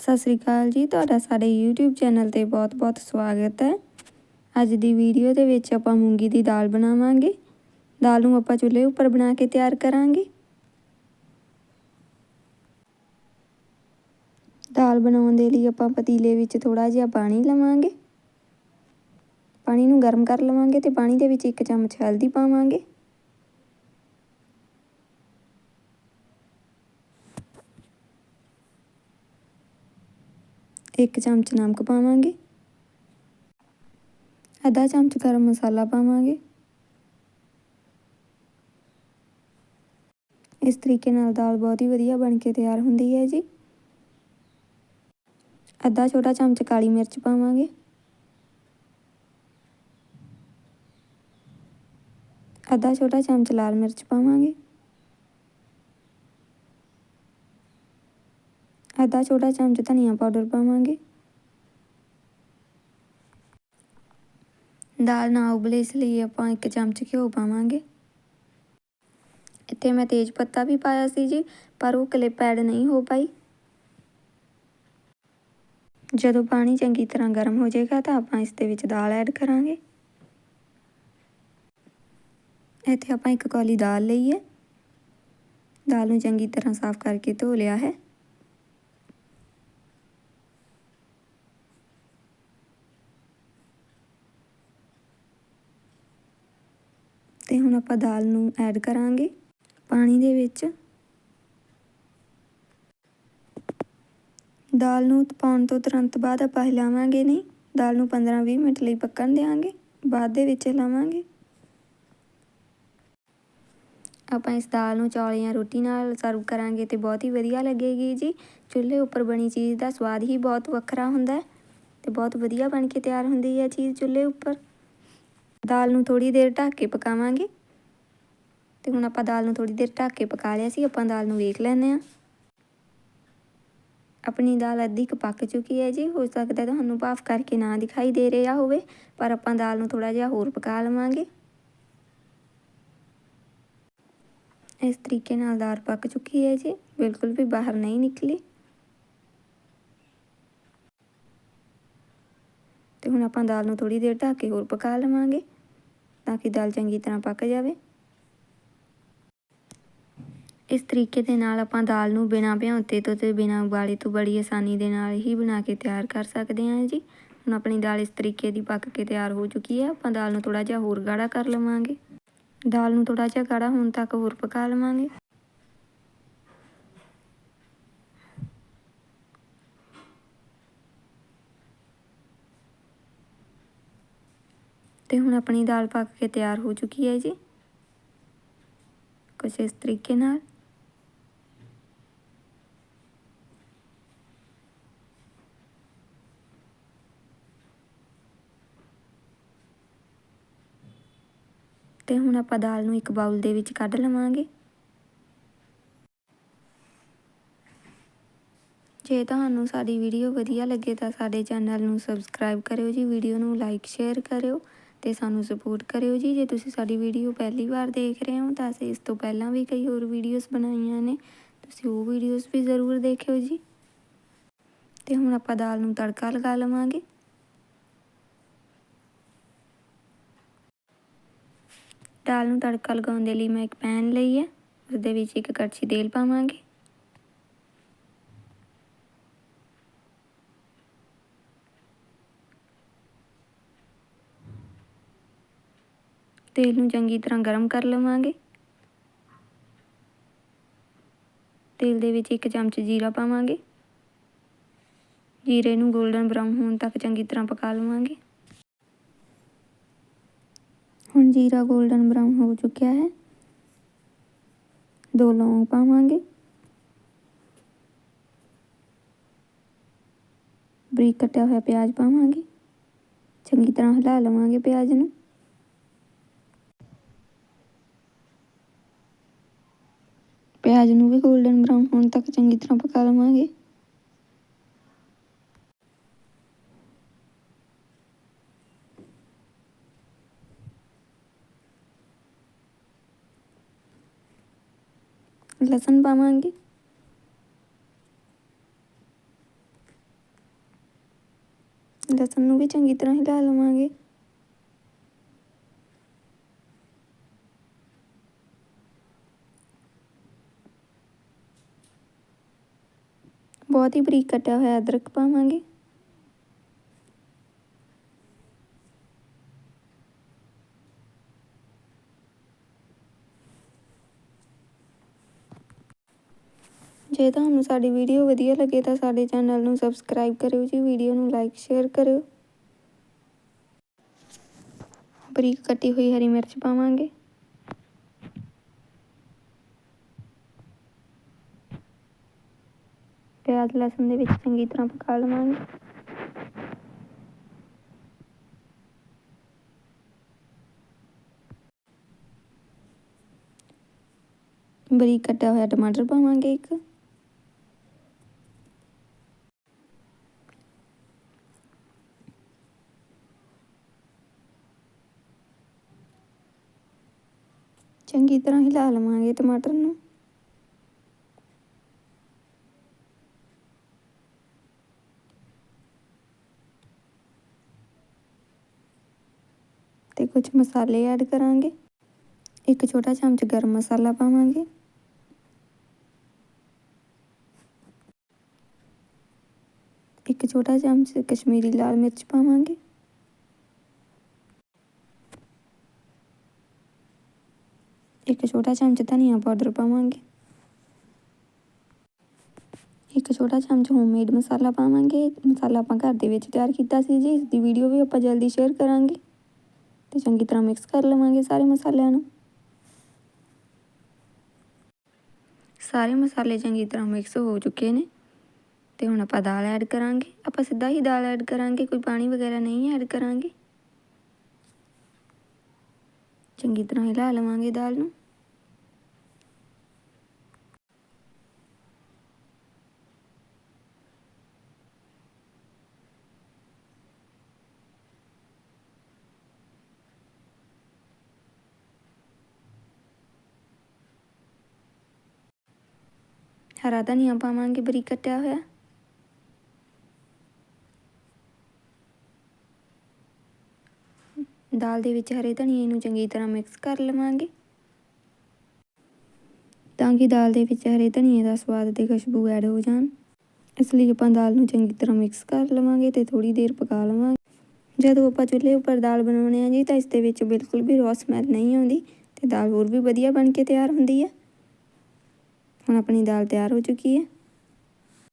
ਸਤਿ ਸ੍ਰੀ ਅਕਾਲ ਜੀ, ਤੁਹਾਡਾ ਸਾਡੇ YouTube ਚੈਨਲ ਤੇ ਬਹੁਤ-ਬਹੁਤ ਸਵਾਗਤ ਹੈ। ਅੱਜ ਦੀ ਵੀਡੀਓ ਦੇ ਵਿੱਚ ਆਪਾਂ ਮੂੰਗੀ ਦੀ ਦਾਲ ਬਣਾਵਾਂਗੇ। ਦਾਲ ਨੂੰ ਆਪਾਂ ਚੁੱਲ੍ਹੇ ਉੱਪਰ ਬਣਾ ਕੇ ਤਿਆਰ ਕਰਾਂਗੇ। ਦਾਲ ਬਣਾਉਣ ਦੇ ਲਈ ਆਪਾਂ ਪਤੀਲੇ ਵਿੱਚ ਥੋੜਾ ਜਿਹਾ ਪਾਣੀ ਲਵਾਂਗੇ। ਪਾਣੀ ਨੂੰ ਗਰਮ ਕਰ ਲਵਾਂਗੇ ਤੇ ਪਾਣੀ ਦੇ ਵਿੱਚ ਇੱਕ ਚਮਚ ਹਲਦੀ ਪਾਵਾਂਗੇ। ਇੱਕ ਚਮਚ ਨਮਕ ਪਾਵਾਂਗੇ। ਅੱਧਾ ਚਮਚ ਗਰਮ ਮਸਾਲਾ ਪਾਵਾਂਗੇ। ਇਸ ਤਰੀਕੇ ਨਾਲ ਦਾਲ ਬਹੁਤ ਹੀ ਵਧੀਆ ਬਣ ਕੇ ਤਿਆਰ ਹੁੰਦੀ ਹੈ ਜੀ। ਅੱਧਾ ਛੋਟਾ ਚਮਚ ਕਾਲੀ ਮਿਰਚ ਪਾਵਾਂਗੇ। ਅੱਧਾ ਛੋਟਾ ਚਮਚ ਲਾਲ ਮਿਰਚ ਪਾਵਾਂਗੇ। ਅੱਧਾ ਛੋਟਾ ਚਮਚ ਧਨੀਆ ਪਾਊਡਰ ਪਾਵਾਂਗੇ। ਦਾਲ ਨਾ ਉਬਲੇ ਇਸ ਲਈ ਆਪਾਂ ਇੱਕ ਚਮਚ ਘਿਓ ਪਾਵਾਂਗੇ। ਇੱਥੇ ਮੈਂ ਤੇਜ ਪੱਤਾ ਵੀ ਪਾਇਆ ਸੀ ਜੀ, ਪਰ ਉਹ ਕਲਿੱਪ ਐਡ ਨਹੀਂ ਹੋ ਪਾਈ। ਜਦੋਂ ਪਾਣੀ ਚੰਗੀ ਤਰ੍ਹਾਂ ਗਰਮ ਹੋ ਜਾਏਗਾ ਤਾਂ ਆਪਾਂ ਇਸ ਦੇ ਵਿੱਚ ਦਾਲ ਐਡ ਕਰਾਂਗੇ। ਇੱਥੇ ਆਪਾਂ ਇੱਕ ਕੌਲੀ ਦਾਲ ਲਈ ਹੈ। ਦਾਲ ਨੂੰ ਚੰਗੀ ਤਰ੍ਹਾਂ ਸਾਫ਼ ਕਰਕੇ ਧੋ ਲਿਆ ਹੈ। ਤੇ ਹੁਣ ਆਪਾਂ ਦਾਲ ਨੂੰ ਐਡ ਕਰਾਂਗੇ ਪਾਣੀ ਦੇ ਵਿੱਚ। ਦਾਲ ਨੂੰ ਪਾਉਣ ਤੋਂ ਤੁਰੰਤ ਬਾਅਦ ਆਪਾਂ ਹਿਲਾਵਾਂਗੇ ਨਹੀਂ, ਦਾਲ ਨੂੰ 15-20 ਮਿੰਟ ਲਈ ਪੱਕਣ ਦੇਵਾਂਗੇ ਬਾਅਦ ਦੇ ਵਿੱਚ ਹਿਲਾਵਾਂਗੇ। ਆਪਾਂ ਇਸ ਦਾਲ ਨੂੰ ਚੌਲ ਜਾਂ ਰੋਟੀ ਨਾਲ ਸਰਵ ਕਰਾਂਗੇ ਤੇ ਬਹੁਤ ਹੀ ਵਧੀਆ ਲੱਗੇਗੀ ਜੀ। ਚੁੱਲ੍ਹੇ ਉੱਪਰ ਬਣੀ ਚੀਜ਼ ਦਾ ਸਵਾਦ ਹੀ ਬਹੁਤ ਵੱਖਰਾ ਹੁੰਦਾ ਹੈ ਤੇ ਬਹੁਤ ਵਧੀਆ ਬਣ ਕੇ ਤਿਆਰ ਹੁੰਦੀ ਹੈ ਚੀਜ਼ ਚੁੱਲ੍ਹੇ ਉੱਪਰ। ਦਾਲ ਨੂੰ ਥੋੜੀ ਦੇਰ ਢੱਕ ਕੇ ਪਕਾਵਾਂਗੇ। ਤੇ ਹੁਣ ਆਪਾਂ ਦਾਲ ਨੂੰ ਥੋੜੀ ਦੇਰ ਢੱਕ ਕੇ ਪਕਾ ਲਿਆ ਸੀ, ਆਪਾਂ ਦਾਲ ਨੂੰ ਵੇਖ ਲੈਨੇ ਆ ਆਪਣੀ ਦਾਲ ਅੱਧੀ ਕੁ ਪੱਕ ਚੁੱਕੀ ਹੈ ਜੀ, ਹੋ ਸਕਦਾ ਤੁਹਾਨੂੰ ਭਾਫ ਕਰਕੇ ਨਾ ਦਿਖਾਈ ਦੇ ਰਿਹਾ ਹੋਵੇ, ਪਰ ਆਪਾਂ ਦਾਲ ਨੂੰ ਥੋੜਾ ਜਿਹਾ ਹੋਰ ਪਕਾ ਲਵਾਂਗੇ। ਇਸ ਤਰੀਕੇ ਨਾਲ ਦਾਲ ਪੱਕ ਚੁੱਕੀ ਹੈ ਜੀ, ਬਿਲਕੁਲ ਵੀ ਬਾਹਰ ਨਹੀਂ ਨਿਕਲੀ। ਤੇ ਹੁਣ ਆਪਾਂ ਦਾਲ ਨੂੰ ਥੋੜੀ ਦੇਰ ਢੱਕ ਕੇ ਹੋਰ ਪਕਾ ਲਵਾਂਗੇ ਤਾਂ ਕਿ ਦਾਲ ਚੰਗੀ ਤਰ੍ਹਾਂ ਪੱਕ ਜਾਵੇ। ਇਸ ਤਰੀਕੇ ਦੇ ਨਾਲ ਆਪਾਂ ਦਾਲ ਨੂੰ ਬਿਨਾਂ ਭਿਉਂਤੇ ਤੋਂ ਤੇ ਬਿਨਾਂ ਉਬਾਲੇ ਤੋਂ ਬੜੀ ਆਸਾਨੀ ਦੇ ਨਾਲ ਹੀ ਬਣਾ ਕੇ ਤਿਆਰ ਕਰ ਸਕਦੇ ਹਾਂ ਜੀ। ਹੁਣ ਆਪਣੀ ਦਾਲ ਇਸ ਤਰੀਕੇ ਦੀ ਪੱਕ ਕੇ ਤਿਆਰ ਹੋ ਚੁੱਕੀ ਹੈ। ਆਪਾਂ ਦਾਲ ਨੂੰ ਥੋੜਾ ਜਿਹਾ ਹੋਰ ਗਾੜਾ ਕਰ ਲਵਾਂਗੇ। ਦਾਲ ਨੂੰ ਥੋੜਾ ਜਿਹਾ ਗਾੜਾ ਹੋਣ ਤੱਕ ਹੋਰ ਪਕਾ ਲਵਾਂਗੇ। ਤੇ ਹੁਣ ਆਪਣੀ ਦਾਲ ਪੱਕ ਕੇ ਤਿਆਰ ਹੋ ਚੁੱਕੀ ਹੈ ਜੀ। ਕੁਝ ਇਸ ਤਰੀਕੇ ਨਾਲ। ਤੇ ਹੁਣ ਆਪਾਂ ਦਾਲ ਨੂੰ ਇੱਕ ਬਾਉਲ ਦੇ ਵਿੱਚ ਕੱਢ ਲਵਾਂਗੇ। ਜੇ ਤੁਹਾਨੂੰ ਸਾਡੀ ਵੀਡੀਓ ਵਧੀਆ ਲੱਗੇ ਤਾਂ ਸਾਡੇ ਚੈਨਲ ਨੂੰ ਸਬਸਕ੍ਰਾਈਬ ਕਰਿਓ ਜੀ। ਵੀਡੀਓ ਨੂੰ ਲਾਈਕ, ਸ਼ੇਅਰ ਕਰਿਓ। ਤੇ ਸਾਨੂੰ ਸਪੋਰਟ ਕਰਿਓ ਜੀ। ਜੇ ਤੁਸੀਂ ਸਾਡੀ ਵੀਡੀਓ ਪਹਿਲੀ ਵਾਰ ਦੇਖ ਰਹੇ ਹੋ, ਤਾਂ ਅਸੀਂ ਇਸ ਤੋਂ ਪਹਿਲਾਂ ਵੀ ਕਈ ਹੋਰ ਵੀਡੀਓਜ਼ ਬਣਾਈਆਂ ਨੇ। ਤੁਸੀਂ ਉਹ ਵੀਡੀਓਜ਼ ਵੀ ਜ਼ਰੂਰ ਦੇਖਿਓ ਜੀ। ਤੇ ਹੁਣ ਆਪਾਂ ਦਾਲ ਨੂੰ ਤੜਕਾ ਲਗਾ ਲਵਾਂਗੇ। ਦਾਲ ਨੂੰ ਤੜਕਾ ਲਗਾਉਣ ਦੇ ਲਈ ਮੈਂ ਇੱਕ ਪੈਨ ਲਈ ਹੈ। ਉਸ ਦੇ ਵਿੱਚ ਇੱਕ ਕੜਛੀ ਤੇਲ ਪਾਵਾਂਗੇ। ਤੇਲ ਨੂੰ ਚੰਗੀ ਤਰ੍ਹਾਂ ਗਰਮ ਕਰ ਲਵਾਂਗੇ। ਤੇਲ ਦੇ ਵਿੱਚ ਇੱਕ ਚਮਚ ਜੀਰਾ ਪਾਵਾਂਗੇ। ਜੀਰੇ ਨੂੰ 골ਡਨ ਬਰਾਊਨ ਹੋਣ ਤੱਕ ਚੰਗੀ ਤਰ੍ਹਾਂ ਪਕਾ ਲਵਾਂਗੇ। ਹੁਣ ਜੀਰਾ 골ਡਨ ਬਰਾਊਨ ਹੋ ਚੁੱਕਿਆ ਹੈ। ਦੋ ਲੌਂਗ ਪਾਵਾਂਗੇ। ਬਰੀਕ ਕੱਟਿਆ ਹੋਇਆ ਪਿਆਜ਼ ਪਾਵਾਂਗੇ। ਚੰਗੀ ਤਰ੍ਹਾਂ ਹਿਲਾ ਲਵਾਂਗੇ ਪਿਆਜ਼ ਨੂੰ। ਪਿਆਜ਼ ਨੂੰ ਵੀ 골ਡਨ ਬਰਾਊਨ ਹੋਣ ਤੱਕ ਚੰਗੀ ਤਰ੍ਹਾਂ ਪਕਾ ਲਵਾਂਗੇ ਲਸਣ ਪਾਵਾਂਗੇ ਲਸਣ ਨੂੰ ਵੀ ਚੰਗੀ ਤਰ੍ਹਾਂ ਹਿਲਾ ਲਵਾਂਗੇ ਬਹੁਤ ਹੀ ਬਰੀਕ ਕੱਟਿਆ ਹੋਇਆ ਅਦਰਕ ਪਾਵਾਂਗੇ। ਜੇ ਤੁਹਾਨੂੰ ਸਾਡੀ ਵੀਡੀਓ ਵਧੀਆ ਲੱਗੇ ਤਾਂ ਸਾਡੇ ਚੈਨਲ ਨੂੰ ਸਬਸਕ੍ਰਾਈਬ ਕਰਿਓ ਜੀ, ਵੀਡੀਓ ਨੂੰ ਲਾਈਕ, ਸ਼ੇਅਰ ਕਰਿਓ। ਬਰੀਕ ਕੱਟੀ ਹੋਈ ਹਰੀ ਮਿਰਚ ਪਾਵਾਂਗੇ। ਪਿਆਜ਼ ਲਸਣ ਦੇ ਵਿੱਚ ਚੰਗੀ ਤਰ੍ਹਾਂ ਪਕਾ ਲਵਾਂਗੇ। ਬਰੀਕ ਕੱਟਿਆ ਹੋਇਆ ਟਮਾਟਰ ਪਾਵਾਂਗੇ ਇੱਕ। ਚੰਗੀ ਤਰ੍ਹਾਂ ਹਿਲਾ ਲਵਾਂਗੇ ਟਮਾਟਰ ਨੂੰ। ਤੇ ਕੁਝ ਮਸਾਲੇ ਐਡ ਕਰਾਂਗੇ ਇੱਕ ਛੋਟਾ ਚਮਚ ਗਰਮ ਮਸਾਲਾ ਪਾਵਾਂਗੇ ਇੱਕ ਛੋਟਾ ਚਮਚ ਕਸ਼ਮੀਰੀ ਲਾਲ ਮਿਰਚ ਪਾਵਾਂਗੇ ਇੱਕ ਛੋਟਾ ਚਮਚ ਧਨੀਆ ਪਾਊਡਰ ਪਾਵਾਂਗੇ ਇੱਕ ਛੋਟਾ ਚਮਚ ਹੋਮਮੇਡ ਮਸਾਲਾ ਪਾਵਾਂਗੇ ਮਸਾਲਾ ਆਪਾਂ ਘਰ ਦੇ ਵਿੱਚ ਤਿਆਰ ਕੀਤਾ ਸੀ ਜੀ ਇਸ ਦੀ ਵੀਡੀਓ ਵੀ ਆਪਾਂ ਜਲਦੀ ਸ਼ੇਅਰ ਕਰਾਂਗੇ ਤੇ ਚੰਗੀ ਤਰ੍ਹਾਂ ਮਿਕਸ ਕਰ ਲਵਾਂਗੇ ਸਾਰੇ ਮਸਾਲਿਆਂ ਨੂੰ। ਸਾਰੇ ਮਸਾਲੇ ਚੰਗੀ ਤਰ੍ਹਾਂ ਮਿਕਸ ਹੋ ਚੁੱਕੇ ਨੇ। ਤੇ ਹੁਣ ਆਪਾਂ ਦਾਲ ਐਡ ਕਰਾਂਗੇ। ਆਪਾਂ ਸਿੱਧਾ ਹੀ ਦਾਲ ਐਡ ਕਰਾਂਗੇ, ਕੋਈ ਪਾਣੀ ਵਗੈਰਾ ਨਹੀਂ ਐਡ ਕਰਾਂਗੇ। ਚੰਗੀ ਤਰ੍ਹਾਂ ਹਿਲਾ ਲਵਾਂਗੇ ਦਾਲ ਨੂੰ। ਹਰਾ ਧਨੀਆ ਪਾਵਾਂਗੇ ਬਰੀਕ ਕੱਟਿਆ ਹੋਇਆ ਦਾਲ ਦੇ ਵਿੱਚ ਹਰੇ ਧਨੀਏ ਨੂੰ ਚੰਗੀ ਤਰ੍ਹਾਂ ਮਿਕਸ ਕਰ ਲਵਾਂਗੇ ਤਾਂ ਕਿ ਦਾਲ ਦੇ ਵਿੱਚ ਹਰੇ ਧਨੀਏ ਦਾ ਸਵਾਦ ਤੇ ਖੁਸ਼ਬੂ ਐਡ ਹੋ ਜਾਣ ਇਸ ਲਈ ਆਪਾਂ ਦਾਲ ਨੂੰ ਚੰਗੀ ਤਰ੍ਹਾਂ ਮਿਕਸ ਕਰ ਲਵਾਂਗੇ ਤੇ ਥੋੜੀ ਦੇਰ ਪਕਾ ਲਵਾਂਗੇ ਜਦੋਂ ਆਪਾਂ ਚੁੱਲ੍ਹੇ ਉੱਪਰ ਦਾਲ ਬਣਾਉਣੇ ਆ ਜੀ ਤਾਂ ਇਸ ਦੇ ਵਿੱਚ ਬਿਲਕੁਲ ਵੀ ਰੌ ਸਮੈਲ ਨਹੀਂ ਆਉਂਦੀ ਤੇ ਦਾਲ ਹੋਰ ਵੀ ਵਧੀਆ ਬਣ ਕੇ ਤਿਆਰ ਹੁੰਦੀ ਹੈ ਹੁਣ ਆਪਣੀ ਦਾਲ ਤਿਆਰ ਹੋ ਚੁੱਕੀ ਹੈ।